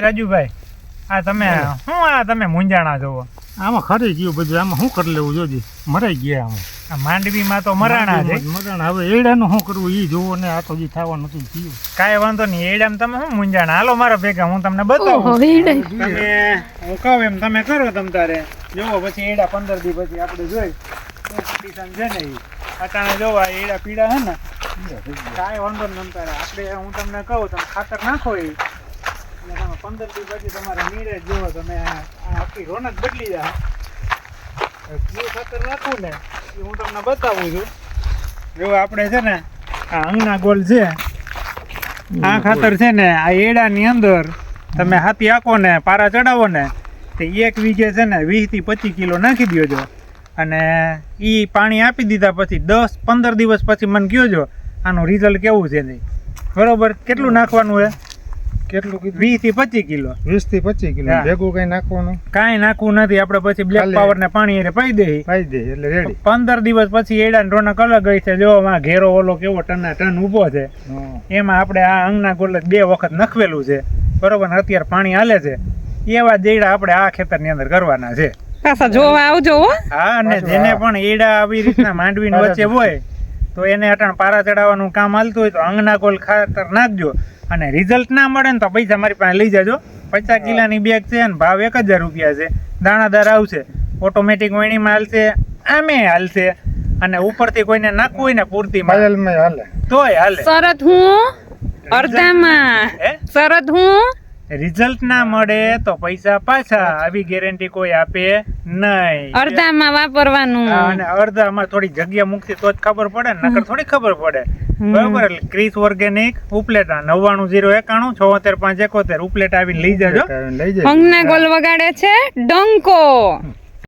રાજુભાઈ આ તમે શું આ તમે મુંજાણા જોવો? આમાં ખરી ગયું બધું આમાં શું કરી લેવું જોજે? મરાઈ ગયા આમાં. માંડવીમાં તો મરાણા છે. મરાણા હવે એડાનું શું કરવું એ જોવો ને આ તો જી થવાનું નથી થયું. કાંઈ વાંધો નહીં એડામાં તમે શું મૂંઝાણા હાલો મારા ભેગા હું તમને બતાવું. તમે હું કહું એમ તમે કરો તમ તારે. જોવો પછી એડા પંદર દી પછી આપણે જોઈ. શું છે ને એ અટાણે જોવા એડા પીડા હે ને. કાંઈ વાંધો નહીં તમ તારે. આપણે હું તમને કહું તમે ખાતર નાખો એ પંદર દી પછી તમારે નીરે જુઓ તમે આખી રોનક બદલી જાય કયું ખાતર નાખવું ને એ હું તમને બતાવું છું. જો આપણે છે ને આ અંગના ગોલ છે. આ ખાતર છે ને આ એડાની અંદર તમે હાથી આખો ને પારા ચડાવો ને તે એક વીઘે છે ને વીસથી પચીસ કિલો નાખી દ્યો છો અને એ પાણી આપી દીધા પછી દસ પંદર દિવસ પછી મને કયો છો આનું રિઝલ્ટ કેવું છે નહીં. બરોબર? કેટલું નાખવાનું છે કેટલું કીધું? વીસથી પચીસ કિલો. વીસથી પચીસ કિલો. ભેગું કઈ નાખવાનું? કઈ નાખવું નથી. આપડે પછી બ્લેક પાવર ને પાણી એને પાઈ દે પાઈ દે એટલે રેડી પંદર દિવસ પછી એડા રોનક અલગ ગઈ છે જો આમાં ઘેરો ઓલો કેવો ટના ટન ઊભો છે. એમાં આપણે આ અંગના ગોળ બે વખત નખવેલું છે. બરોબર? ને અત્યારે પાણી હાલે છે. એવા જેડા આપણે આ ખેતરની અંદર કરવાના છે. પાછા જોવા આવજો હા. અને જેને પણ એડા આવી રીતના માંડવીની વચ્ચે હોય તો એને અટાણ પારા ચડાવવાનું કામ હાલતું હોય તો અંગના કોલ ખાતર નાખજો. અને રિઝલ્ટ ના મળે ને તો પૈસા મારી પાસે લઈ જાજો. પચાસ કિલાની બેગ છે ને ભાવ એક હજાર રૂપિયા છે. દાણાદાર આવશે. ઓટોમેટિક વણીમાં હાલશે. આમે હાલશે. અને ઉપરથી કોઈને નાખવું હોય ને પૂરતી હાલે. તોય હાલે. શરત હું? અડધામાં હે? શરત હું? રિઝલ્ટ ના મળે તો પૈસા પાછા આવી ગેરંટી કોઈ આપે નહીં. અડધામાં વાપરવાનું. અને અડધામાં થોડી જગ્યા મૂકતી તો જ ખબર પડે ને નકર થોડી ખબર પડે. બરાબર એટલે ક્રિસ ઓર્ગેનિક ઉપલેટા નવ્વાણું જીરો એકાણું છોતેર પાંચ એકોતેર. ઉપલેટ આવીને લઈ જાજો. લઈ અંગના ગોલ વગાડે છે ડંકો.